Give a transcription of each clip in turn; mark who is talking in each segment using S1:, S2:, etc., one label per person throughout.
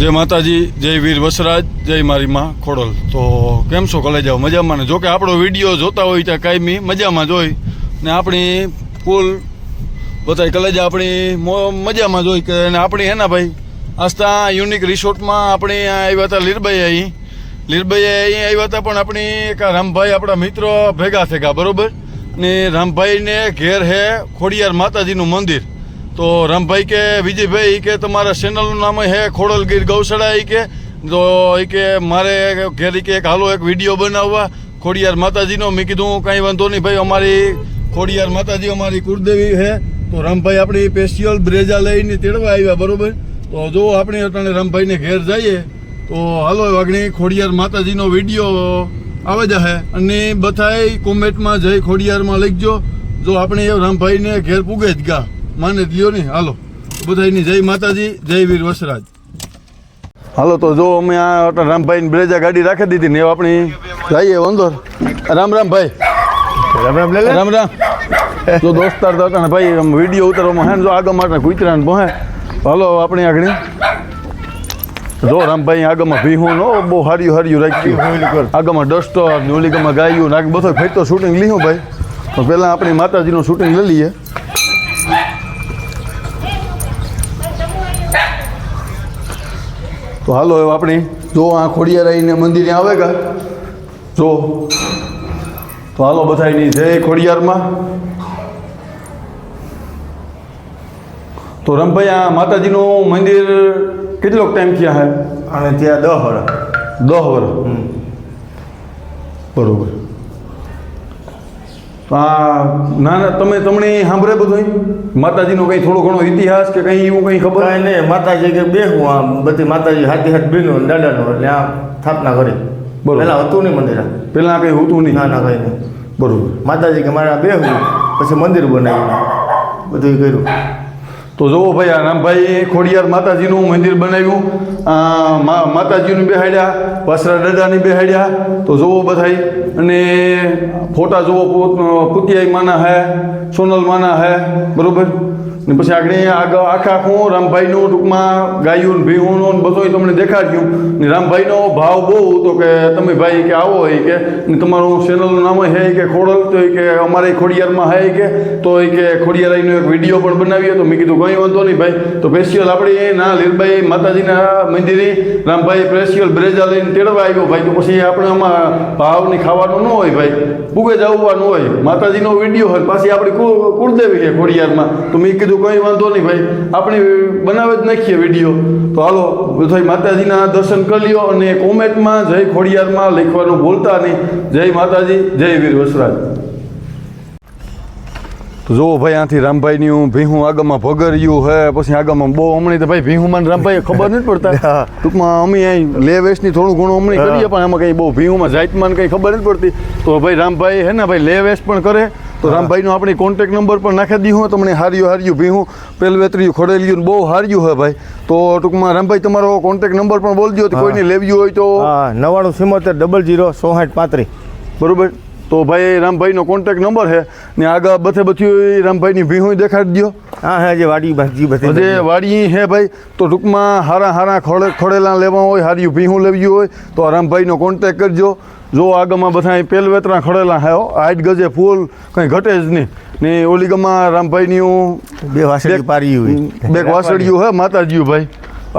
S1: જય માતાજી, જય વીર વસરાજ, જય મારી માં ખોડલ. તો કેમ છો કલેજાઓ? મજામાં ને? જોકે આપણો વીડિયો જોતા હોય ત્યાં કાયમી મજામાં જ હોય. ને આપણી ફૂલ બધાય કલેજા આપણી મજામાં જ હોય કે આપણી હે ને ભાઈ? આસ્તા યુનિક રિસોર્ટમાં આપણે આવ્યા હતા લીરબાઈ અહીં લીરબાઈ અહીં આવ્યા હતા, પણ આપણી એક રામભાઈ આપણા મિત્રો ભેગા થયા, બરોબર? ને રામભાઈને ઘેર હે ખોડિયાર માતાજીનું મંદિર. તો રામભાઈ કે, વિજયભાઈ કે તમારા ચેનલનું નામ હે ખોડલગીર ગૌશાળા એ કે. તો એ કે મારે ઘેર કે એક હાલો એક વીડિયો બનાવવા. ખોડિયાર માતાજીનો. મેં કીધું, કાંઈ વાંધો નહીં ભાઈ, અમારી ખોડિયાર માતાજી અમારી કુળદેવી હે. તો રામભાઈ આપણી સ્પેશિયલ બ્રેજા લઈને તેડવા આવ્યા, બરોબર? તો જો આપણે અટાણે રામભાઈને ઘેર જઈએ, તો હાલો વાગણી ખોડિયાર માતાજીનો વીડિયો આવે જશે અને બધાય કોમેન્ટમાં જય ખોડિયારમાં લખજો. જો આપણે રામભાઈને ઘેર પૂગે જ ગા. માને ને હાલો. બધાની જય માતાજી જય વીર વસરાજ. હાલો તો જો અમે આ રામભાઈ રામભાઈની બ્રેજા ગાડી રાખી દીધી ને આપણી જઈએ વાંધો રામ રામ ભાઈ.
S2: રામ રામ લે
S1: રામ રામ. જો દોસ્તાર તો હતા ને ભાઈ આમ વીડિયો ઉતારવામાં હે ને જો આગળ માટે કૂતરાને પહોંચે હાલો આપણી આગળ. જો રામભાઈ આગળમાં ભીહું નો બહુ હાર્યું હાર્યું રાખ્યું. આગળમાં ડસ્ટો ને ઓલી ગમાં ગાયું નાખ બધો ફેટો શૂટિંગ લીધું ભાઈ. તો પહેલાં આપણી માતાજીનું શૂટિંગ લઈ લઈએ. તો હાલો હવે આપણી જો આ ખોડિયારાઈને મંદિરે આવે કા જો. તો હાલો બધાની જય ખોડિયારમાં. તો રમભાઈ આ માતાજીનું મંદિર કેટલો ટાઈમ થયા હે?
S2: અને ત્યાં દહ વર
S1: દહ વર બરોબર. આ ના ના તમે તમને સાંભળે બધું માતાજીનો કંઈ થોડો ઘણો ઇતિહાસ કે કંઈ એવું કંઈ ખબર?
S2: કાંઈ નહીં માતાજી કે બેહું આમ બધી માતાજી હાથી હાથ બેનો દાદાનો એટલે આ સ્થાપના કરી.
S1: બરોબર.
S2: પહેલાં હતું નહીં મંદિર. આ.
S1: પહેલાં કંઈ હતું નહીં?
S2: ના ના કંઈ નહીં.
S1: બરોબર.
S2: માતાજી કે મારે આ બેહું પછી મંદિર બનાવ્યું બધું કર્યું.
S1: તો જુઓ ભાઈ આ રામભાઈ ખોડિયાર માતાજીનું મંદિર બનાવ્યું. માતાજીનું બેહાડ્યા, વસરા દાદાની બેહાડ્યા. તો જુઓ બધાય, અને ફોટા જુઓ પોત- પુતિયાઈ માના હે, સોનલ માના હે, બરોબર? ને પછી આગળ આગળ આખા આખું રામભાઈનું ટૂંકમાં ગાયું ભીહુંનું બધું તમને દેખાડ્યું. ને રામભાઈનો ભાવ બહુ હતો કે તમે ભાઈ કે આવો હોય કે તમારું ચેનલનું નામ હે કે ખોડલ, તો કે અમારે ખોડિયારમાં હે કે, તો એ કે ખોડિયારાઈનો એક વીડિયો પણ બનાવીએ તો મેં કીધું કંઈ વાંધો નહીં ભાઈ. તો સ્પેશિયલ આપણે ના લીલભાઈ માતાજીના મંદિરે રામભાઈ સ્પેશિયલ બ્રેજા લઈને તેડવા આવ્યો ભાઈ. તો પછી આપણે આમાં ભાવની ખાવાનું ન હોય ભાઈ. પૂગે જ આવવાનું હોય. માતાજીનો વીડિયો હોય પાછી આપણી કુળ, કુળદેવી છે ખોડિયારમાં. તો મેં કીધું કંઈ વાંધો નહીં ભાઈ આપણે બનાવે જ નાખીએ વીડિયો. તો હાલો ભાઈ માતાજીના દર્શન કરી લ્યો અને કોમેન્ટમાં જય ખોડિયારમાં લખવાનું ભૂલતા નહીં. જય માતાજી જય વીર વસરાજ. તો જુઓ ભાઈ આથી રામભાઈની હું ભીહું આગળમાં ભગર્યું હે પછી આગળમાં બહુ હમણાં તો ભાઈ ભીહું મને રામભાઈ ખબર નથી પડતા. ટૂંકમાં અમે અહીં લે વેસ્ટની થોડું ઘણું હમણાં. કરીએ પણ એમાં કંઈ બહુ ભીહુંમાં જાતમાં કંઈ ખબર નથી પડતી. તો ભાઈ રામભાઈ હે ને ભાઈ લે વેસ્ટ પણ કરે. તો રામભાઈનો આપણે કોન્ટેક નંબર પણ નાખી દીધું તમને હાર્યું હાર્યું ભીહું પેલવેતર્યું ખોડેલિયું ને બહુ હાર્યું હોય ભાઈ. તો ટૂંકમાં રામભાઈ તમારો કોન્ટેક નંબર પણ બોલજો તો કોઈને લેવી હોય તો.
S2: નવાણું સિમોતેર ડબલ જીરો સોહાઠ પાંત્રીસ.
S1: બરોબર. તો ભાઈ રામભાઈનો કોન્ટેક નંબર છે. ને આગળ બધે બધી રામભાઈની ભીહું દેખાડી દો
S2: હા હા જે વાડી ભાજી બધી
S1: જે વાડી હે ભાઈ. તો ટૂંકમાં હારા હારા ખોડે ખોડેલા લેવા હોય હારી ભીહું લેવી હોય તો આ રામભાઈનો કોન્ટેક કરજો. જો આગમાં બધા પેલ વેતરા ખોડેલા હે. આઠ ગજે ફૂલ કંઈ ઘટે જ નહીં. ને ઓલી ગમાં રામભાઈની હું
S2: બે વાસળી પારી હોય.
S1: બે વાસળિયું હે માતાજીયું ભાઈ.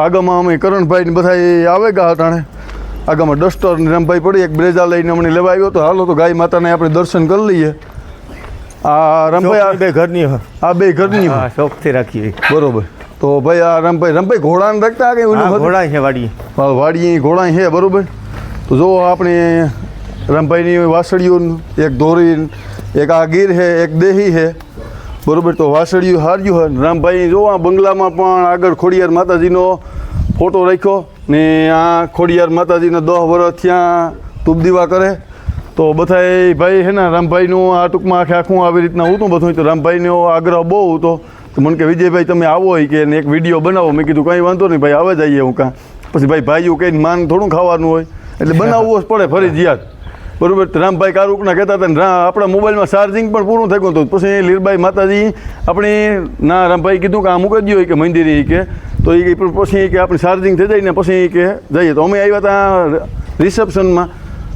S1: આગમાં અમે કરણભાઈ ને બધા આવે ગા અટાણે આગળમાં ડસ્ટર રમભાઈ પડી એક બ્રેજા લઈને અમને લેવા આવ્યો તો હાલો તો ગાય માતાને આપણે દર્શન કરી લઈએ. આ રમભાઈ આ-
S2: બે ઘરની
S1: આ બે ઘરની.
S2: શોખથી રાખી
S1: બરોબર. તો ભાઈ આ રમભાઈ રમભાઈ ઘોડાને રાખતા ઓલું
S2: ઘોડા છે વાડી
S1: વાડી ઘોડા છે બરોબર. તો જો આપણે રમભાઈની વાસળીઓ એક ધોરી એક આ ગીર છે એક દેહી છે. બરોબર તો વાસળીયું હાર્યું હોય રામભાઈ જો આ બંગલામાં પણ આગળ ખોડિયાર માતાજીનો ફોટો રાખ્યો. ને આ ખોડિયાર માતાજીના દહ વર્ષ ત્યાં ધૂપ દીવા કરે. તો બધાય ભાઈ હે ને, રામભાઈનું આ ટૂંકમાં આખે આખું આવી રીતના હતું બધું તો રામભાઈનો આગ્રહ બહુ હતો. તો મને કે, વિજયભાઈ, તમે આવો કે એક વીડિયો બનાવો. મેં કીધું, કંઈ વાંધો નહીં ભાઈ, આવે જઈએ હું કાં. પછી ભાઈ ભાઈઓ કંઈ માન થોડું ખાવાનું હોય. એટલે બનાવવું જ પડે ફરજિયાત બરોબર? રામભાઈ કારુકના કહેતા હતા ને આપણા મોબાઈલમાં ચાર્જિંગ પણ પૂરું થઈ ગયું હતું. પછી લીરબાઈ માતાજી આપણે ના રામભાઈ કીધું કે, આ મૂકી દો કે મંદિરે કે? તો એ પછી કે આપણે ચાર્જિંગ થઈ જાય ને પછી કે જઈએ. તો અમે આવ્યા હતા રિસેપ્શનમાં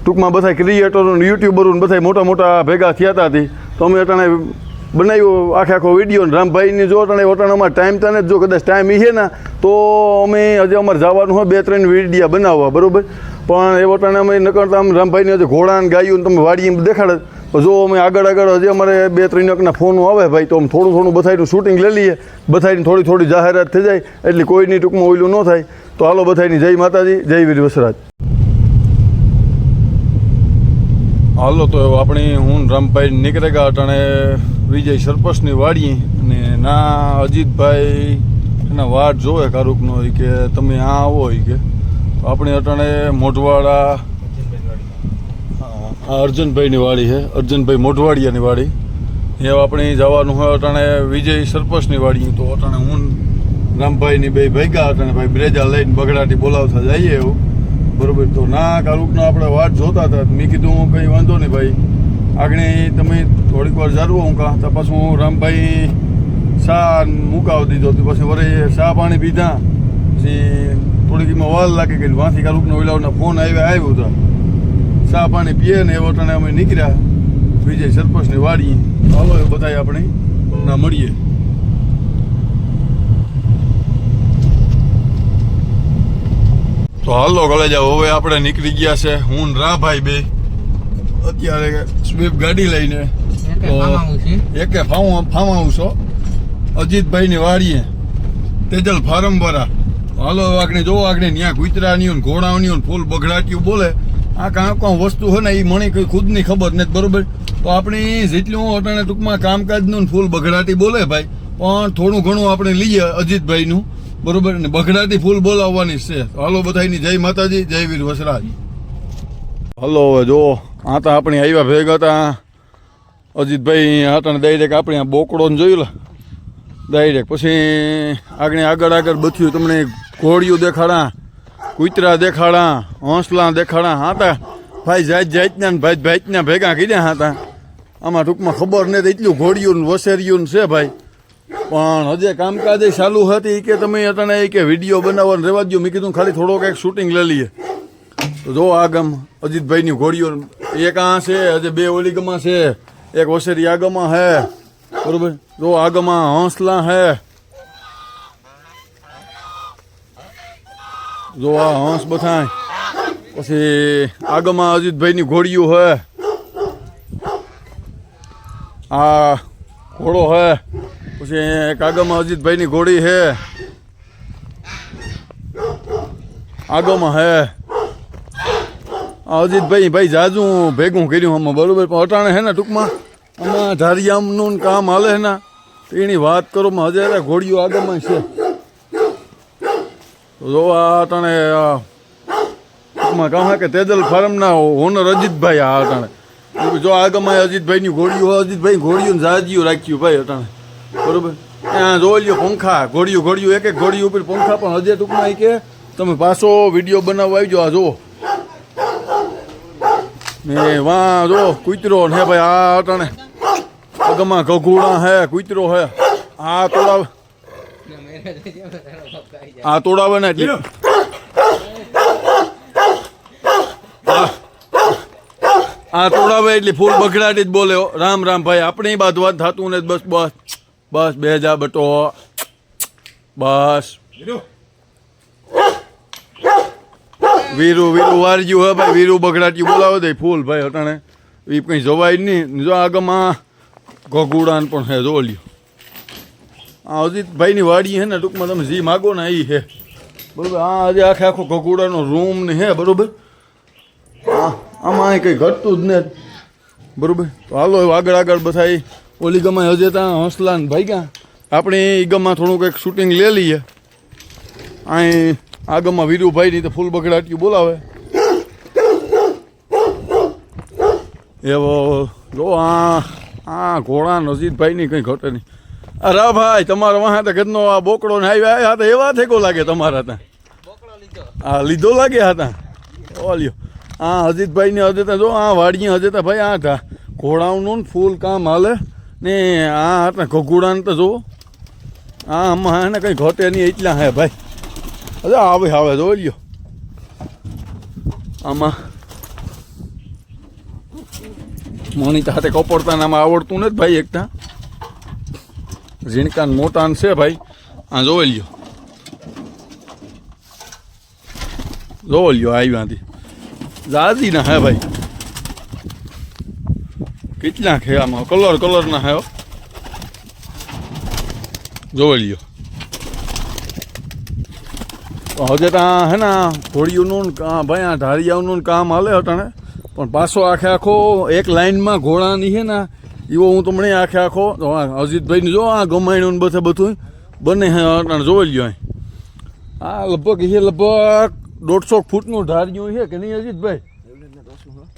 S1: ટૂંકમાં બધા ક્રિએટરો યુટ્યુબરો બધા મોટા મોટા ભેગા થયા હતા તો. અમે અટાણે બનાવ્યો આખે આખો વીડિયો રામભાઈની જો અટાણે અટાણે અમારે ટાઈમ તને જ કદાચ ટાઈમ છે ને, તો અમે હજી અમારે જવાનું હોય બે ત્રણ વિડીયા બનાવવા, બરાબર? પણ એ અટાણે અમે નકળતા આમ રામભાઈને હજી ઘોડા ને ગાયું તમે વાડી દેખાડે. જો અમે આગળ આગળ હજી અમારે બે ત્રણ એકના ફોનો આવે ભાઈ, તો અમે થોડું થોડું બધાયનું શૂટિંગ લઈ લઈએ. બધાયની થોડી થોડી જાહેરાત થઈ જાય, એટલે કોઈની ટૂંકમાં ઓઈલું ન થાય. તો હાલો બધાયની જય માતાજી, જય વીર વસરાજ. હાલો, તો આપણી હું રામભાઈ નીકળેગા અટાણે વિજય સરપંચની વાડી અને ના, અજીતભાઈ એના વાટ જોવે કારુકનો કે, તમે આ આવો કે. આપણે અટાણે મોઢવાડા આ અર્જુનભાઈની વાડી છે. અર્જુનભાઈ મોઢવાડિયાની વાડી. એ આપણે જવાનું હોય અટાણે વિજય સરપંચની વાડી. તો અટાણે હું રામભાઈની બે ભેગા અટાણે ભાઈ બ્રેજા લઈને બગડાટી બોલાવતા જઈએ એવું. બરોબર, તો ના કાલુકનો આપણે વાટ જોતા હતા. મેં કીધું હું કંઈ વાંધો નહીં ભાઈ. આગળ તમે થોડીક વાર જારવો હું કાં? તો પાછું હું રામભાઈ ચા મુકાવી દીધો તો પછી વરે ચા પાણી પીધા. પછી થોડીક એમાં વાલ લાગી કે વાંથી કાલુકનો ઓલાવના ફોન આવ્યા, આવ્યો હતા. ચા પાણી પીએ ને એવો ટાણે અમે નીકળ્યા. વિજય સરપંચની વાડી. હાલો એ બધાય આપણે ના મળીએ. તો હાલો કલેજા હવે આપણે નીકળી ગયા છે હું રાભાઈ બે. અત્યારે સ્વીપ ગાડી લઈને. એકે ફાઉ ફાર્મ છો? અજીતભાઈની વાડીએ. તેજલ ફાર્મ ભરા હાલો આગળ જોવો આગળ ત્યાં કૂતરાની ઘોડાની ફૂલ બગડાટ્યું બોલે. આ કાં કાં વસ્તુ હોય ને એ મને કોઈ ખુદની ખબર નથી, બરોબર? તો આપણી જેટલું અટાણે ટૂંકમાં કામકાજનું ફૂલ બગડાટી બોલે ભાઈ, પણ થોડું ઘણું આપણે લઈએ અજીતભાઈનું, બરોબર? ને બગડાટી ફૂલ બોલાવવાની છે. હાલો બધાની જય માતાજી, જય વીર વસરાજ. હલો જો, આ તો આપણે આવ્યા ભેગા હતા. અજીતભાઈ આટાને ડાયરેક્ટ આપણે આ બોકડો ને જોયું લે. ડાયરેક્ટ પછી આગળ આગળ આગળ બથ્યું તમને ઘોડિયું દેખાડા. કૂતરા દેખાડા, હોંસલા દેખાડા હાતા. ભાઈ જાત જાતના ને ભાઈ ભાઈના ભેગા કીધા હતા. આમાં ટૂંકમાં ખબર નહીં એટલું ઘોડિયું ને વસેરિયું છે ભાઈ. પણ હજે કામકાજ ચાલુ હતી કે તમે ઈ કે વીડિયો બનાવવાનું રહેવા દો મેં કીધું ખાલી થોડોક એક શૂટિંગ લઈ લઈએ. તો જો આગમ ગમ અજીતભાઈની ઘોડીઓ એક આ છે, હજે બે ઓલીગમાં છે. એક વસેરી આગમાં હે. બરોબર? જો આગમાં હોંસલા હે. જો આ હંસ બથાય પછી આગમાં અજીતભાઈની ઘોડીઓ હે. આ ઘોડો હે. પછી આગમાં અજીતભાઈની ઘોડી હે. આગમાં હે. અજીતભાઈ, ભાઈ જાજુ ભેગું કર્યું આમાં, બરોબર? પણ અટાણે હે ને ટૂંકમાં? આમાં ધારિયામનું કામ હાલે ને. એની વાત કરો માં હજારે ઘોડીઓ આગળમાં છે. જો આ આ, ટૂંકમાં કામ હે કે તેજલ ફાર્મના ઓનર અજીતભાઈ આ અટાણે જો આગમાં અજીતભાઈની ઘોડીઓ અજીતભાઈ ઘોડીયું જાજીઓ રાખ્યું ભાઈ અટાણે બરોબર? ત્યાં જોઈ લ્યો પંખા, ઘોડીઓ ઘોડિયું એક એક ઘોડી ઉપર પંખા પણ હજે ટૂંકમાં એ કે તમે પાછો વીડિયો બનાવવા આવી આ જુઓ. ને વાં જો કૂતરો ને ભાઈ આ અટાણે આગમાં ઘઘુડા હે, કૂતરો હે. આ તોડાવ આ તોડાવે ને એટલે. આ- તોડાવે એટલે ફૂલ બગડાટી જ બોલે. રામ રામ ભાઈ, આપણે બાજુ વાત થતું ને બસ બસ બસ, બે જા બટો. બસ. વીરુ વીરુ વારજ્યું હે ભાઈ, વીરુ બગડાટ્યું બોલાવો દે. ફૂલ ભાઈ અટાણે એ કંઈ જવાય જ નહીં. જો આગમાં ઘોઘુડાન પણ હે જો અજીતભાઈની વાડી હે ને, ટૂંકમાં તમે જે માગો ને એ હે. બરોબર, આ આજે આખે આખો ઘોઘુડાનો રૂમ ને હે, બરોબર? હા આમાં કંઈ ઘટતું જ નથી બરોબર? તો હાલો આગળ આગળ બધા ઓલી ગમાં હજે ત્યાં હંસલા ને ગયા આપણે એ ગમાં થોડુંક કંઈક શૂટિંગ લઈ લઈએ. અહીં વીરુભાઈ વીરુભાઈની તો ફૂલ બગડાટ્યું બોલાવે. એવો, જો આ આ ઘોડા નજીદભાઈની કંઈ ઘટે નહીં. અરે ભાઈ તમારા વાહ તો ઘરનો આ બોકડો ને આવ્યા હા તો એવા થેકો લાગે તમારા ત્યાં? હા, લીધો લાગે હતા ઓલ્યો હા અજીતભાઈને હજે જો, આ વાડીએ હજે તો ભાઈ આ હતા ઘોડાઓનું ને ફૂલ કામ હાલે. ને આ હતા ઘઘુડાને તો જો આ આમાં એને ને કંઈ ઘટે નહીં એટલા હે ભાઈ. અરે આવે આવે, જો, લ્યો. આમાં મોનિતા હાથે કપડતા આમાં આવડતું નથી ભાઈ એકતા ઝીણકાન મોટા છે ભાઈ. આ જોઈ લ્યો. જોઈ લ્યો આવ્યાથી જાદી ના હે ભાઈ. કેટલા છે આમાં? કલર કલરના હે હો. જોઈ લ્યો. હજે ત્યાં હે ને ઘોડીઓનું ને ભાઈ આ ઢારિયાઓનું કામ હાલે હટાણે. પણ પાછો આખે આખો એક લાઈનમાં ઘોડાની છે ને એવો હું તમને આખે આખો અજીતભાઈને જો આ ગમાયણું બધે બધું બંને જોઈ લ્યો આ લગભગ એ લગભગ દોઢસો ફૂટનું ધાર્યું છે કે નહીં અજીતભાઈ?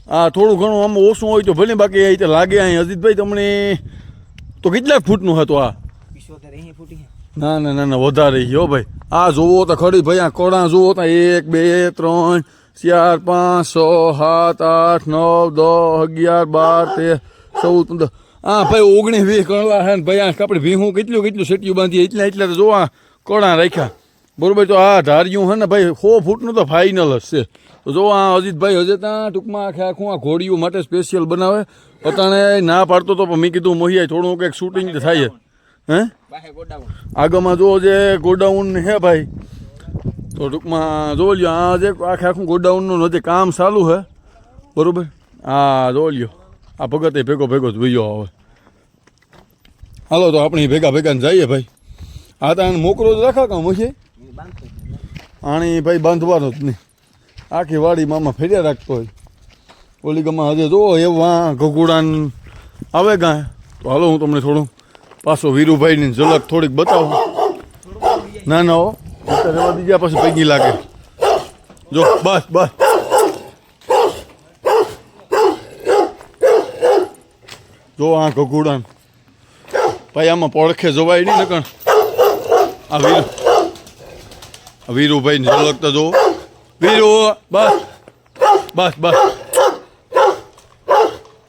S1: હા થોડું ઘણું આમ ઓછું હોય તો ભલે બાકી એ રીતે લાગે અહીં. અજીતભાઈ તમને તો કેટલા ફૂટનું હતું આ? ના ના ના ના વધારે હો ભાઈ. આ જોવો તો ખરી ભાઈ આ કોડા જોવો તો એક બે ત્રણ ચાર પાંચ છ સાત આઠ નવ દસ અગિયાર બાર તેર ચૌદ પંદર. હા ભાઈ ઓગણીસ વીસ કણલા હે ભાઈ આ આપણે ભીહું કેટલું કેટલું સેટિયું બાંધી એટલા એટલા તો જો આ કોડા રાખ્યા. બરોબર તો આ ધાર્યું હે ને ભાઈ સો ફૂટનું તો ફાઇનલ જ છે. તો જો આ અજીતભાઈ હજે ત્યાં ટૂંકમાં આખે આખું આ ઘોડીઓ માટે સ્પેશિયલ બનાવે. અત્યારે ના પાડતો તો પણ મેં કીધું મોહિયા થોડું કંઈક શૂટિંગ થાય. હે? આગળમાં જો જે ગોડાઉન હે ભાઈ તો ટૂંકમાં જોઈ લ્યો આ જે આખે આખું ગોડાઉનનું નથી કામ ચાલુ છે બરાબર? હા જોઈ લ્યો. આ ભગતે ભેગો ભેગો જ વયો આવે. હાલો તો આપણે ભેગા ભેગા જઈએ ભાઈ. આ તો આને મોકરો જ રાખા કામ છે આણી ભાઈ બાંધવાનો જ નહીં. આખી વાડી મામા ફેર્યા રાખતો હોય. ઓલી ગમા હજે જો એવા ઘગુડાન આવે ગાય. તો હાલો હું તમને થોડું પાછો વીરુભાઈની ઝલક થોડીક બતાવું. ના ના હો. રહેવા દીધા પછી પૈકી લાગે. જો, બસ બસ. જો આ ઘગુડાન ભાઈ, આમાં પડખે જોવાય નહીં નકણ આ વીર. વીરુભાઈ ને ઝલક તો જો વીરુ, બસ. બસ બસ.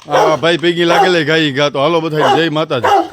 S1: હા ભાઈ પૈકી લાગેલે ગાઈ ગા તો હાલો બધા જય માતાજી.